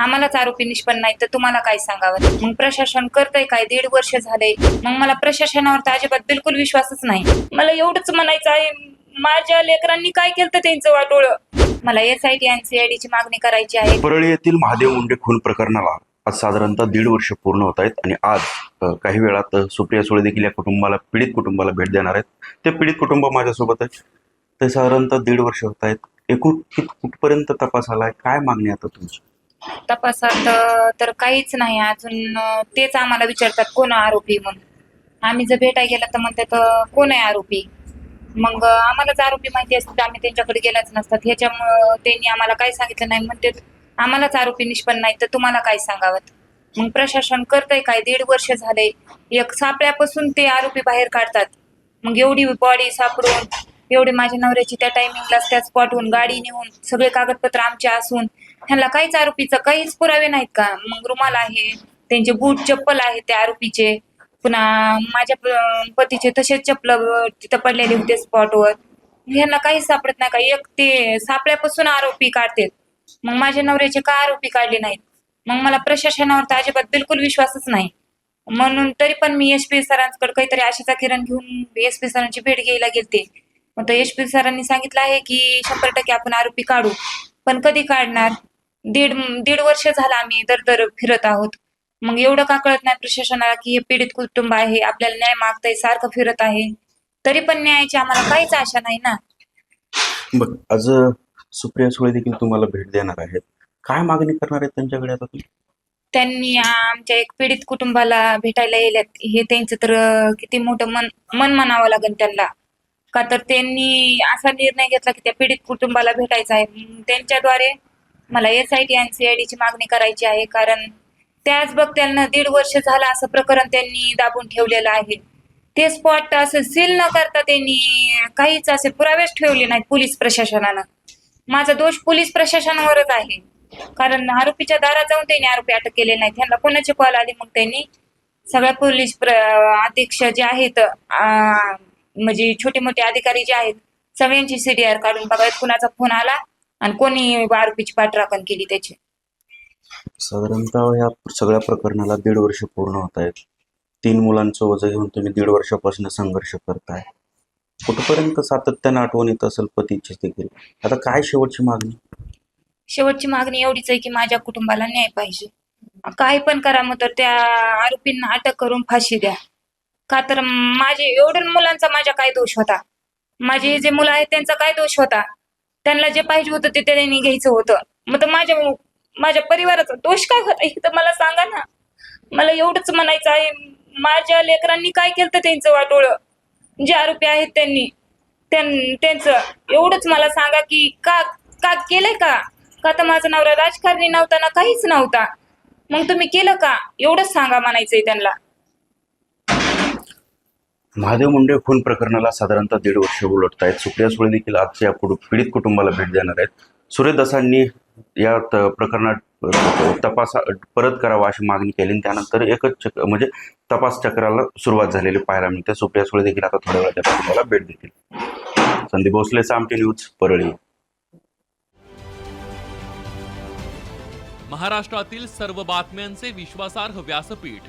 आम्हालाच आरोपी निष्पन्न नाही तर तुम्हाला काय सांगावं? मग प्रशासन करतंय काय? दीड वर्ष झालंय. मग मला प्रशासनावर तर अजिबात बिलकुल विश्वासच नाही. मला एवढंच म्हणायचं आहे माझ्या लेकरांनी काय केलं त्यांचं वाटोळ? मला एस आय टी एनसीआयडी ची मागणी करायची आहे. परळी येथील महादेव मुंडे खून प्रकरणाला आज साधारणतः दीड वर्ष पूर्ण होत आहेत आणि आज अ, काही वेळात अ, सुप्रिया सुळे देखील या कुटुंबाला पीडित कुटुंबाला भेट देणार आहेत. ते पीडित कुटुंब माझ्यासोबत आहे ते साधारणतः दीड वर्ष होत आहेत. एकूण कित कुठपर्यंत तपास आलाय? काय मागणी आता तुमची? तपासात तर काहीच नाही. अजून तेच आम्हाला विचारतात कोण आरोपी म्हणून? आम्ही जर भेटाय गेला तर म्हणतात कोण आहे आरोपी? मग आम्हालाच आरोपी माहिती असते तर आम्ही त्यांच्याकडे गेलाच नसतात. ह्याच्यामुळं त्यांनी आम्हाला काय सांगितलं नाही. म्हणते आम्हालाच आरोपी निष्पन्न नाही तर तुम्हाला काय सांगावं? मग प्रशासन करतंय काय? दीड वर्ष झाले. एक सापळ्यापासून ते आरोपी बाहेर काढतात. मग एवढी बॉडी सापडून एवढी माझ्या नवऱ्याची त्या टायमिंगला त्या स्पॉटहून गाडी नेऊन सगळे कागदपत्र आमचे असून ह्यांना काहीच आरोपीचं काहीच पुरावे नाहीत का? मग रुमाल आहे त्यांचे बूट चप्पल आहे त्या आरोपीचे. पुन्हा माझ्या पतीचे तसेच चप्पल तिथं पडलेले होते स्पॉटवर ह्यांना काहीच सापडत नाही का? एक ते सापळ्यापासून आरोपी काढतात मग माझ्या नवऱ्याचे का आरोपी काढले नाहीत? मग मला प्रशासनावर तर अजिबात बिलकुल विश्वासच नाही. म्हणून तरी पण मी एस पी सरांकडे काहीतरी आशेचा किरण घेऊन एस पी सरांची भेट घ्यायला गेलते. मग तर एस पी सरांनी सांगितलं आहे की शंभर टक्के आपण आरोपी काढू. पण कधी काढणार? दीड दीड वर्ष झालं आम्ही दर दर फिरत आहोत. मग एवढं का कळत नाही प्रशासनाला की हे पीडित कुटुंब आहे आपल्याला न्याय मागतंय सारखं फिरत आहे. तरी पण न्यायाची आम्हाला काहीच आशा नाही ना. बघ आज सुप्रिया सुळे देखील तुम्हाला भेट देणार आहेत. काय मागणी करणार आहेत त्यांच्याकडे आता तुम्ही? त्यांनी आमच्या एक पीडित कुटुंबाला भेटायला येल्यात हे त्यांचं तर किती मोठं मन मन म्हणावं लागेल त्यांना. का तर त्यांनी असा निर्णय घेतला की त्या पीडित कुटुंबाला भेटायचं आहे. त्यांच्याद्वारे मला S I T and C I D ची मागणी करायची आहे कारण त्याच बघ त्यांना दीड वर्ष झालं असं प्रकरण त्यांनी दाबून ठेवलेलं आहे. ते स्पॉट असं सील न करता त्यांनी काहीच असे पुरावेच ठेवले नाहीत पोलीस प्रशासनानं. माझा दोष पोलीस प्रशासनावरच आहे. कारण आरोपीच्या दारात जाऊन त्यांनी आरोपी अटक केले नाही त्यांना कोणाचे कॉल आले मग त्यांनी? सगळ्या पोलीस प्र अध्यक्ष जे आहेत म्हणजे छोटे मोठे अधिकारी जे आहेत सगळ्यांची सीडीआर काढून बघायत कुणाचा फोन आला? आणि कोणी आरोपीची पाठराखण केली त्याची? साधारणतः या सगळ्या प्रकरणाला दीड वर्ष पूर्ण होत आहेत. तीन मुलांचं वजन घेऊन तुम्ही दीड वर्षापासून संघर्ष करताय. कुठपर्यंत सातत्यानं आठवण येत असेल पतीची देखील? आता काय शेवटची मागणी? शेवटची मागणी एवढीच आहे की माझ्या कुटुंबाला न्याय पाहिजे. काही पण करा मग तर त्या आरोपींना अटक करून फाशी द्या. का तर माझे एवढ्या मुलांचा माझ्या काय दोष होता? माझे जे मुलं आहेत त्यांचा काय दोष होता? त्यांना जे पाहिजे होतं ते त्यांनी घ्यायचं होतं. मग तर माझ्या माझ्या परिवाराचा दोष काय होता? हे तर मला सांगा ना. मला एवढंच म्हणायचं आहे माझ्या लेकरांनी काय केलं त्यांचं वाटोळ? जे आरोपी आहेत त्यांनी त्यांचं. एवढंच मला सांगा की का का केलंय का? का तर माझा नवरा राजकारणी नव्हता ना काहीच नव्हता? मग तुम्ही केलं का? एवढंच सांगा म्हणायचंय त्यांना. महादेव मुंडे खून प्रकरणाला साधारणतः दीड वर्ष उलटत आहेत सुप्रिया सुळे देखील आजच्या या पीडित कुटुंबाला भेट देणार आहेत. सूर्यदासांनी या प्रकरणात तपास परत करावा अशी मागणी केली आणि त्यानंतर एकच चक म्हणजे तपास चक्राला सुरुवात झालेली पाहायला मिळते. सुप्रिया सुळे देखील आता थोड्या वेळात त्या कुटुंबाला भेट देतील. संदीप भोसले सामटी न्यूज परळी. महाराष्ट्रातील सर्व बातम्यांचे विश्वासार्ह व्यासपीठ.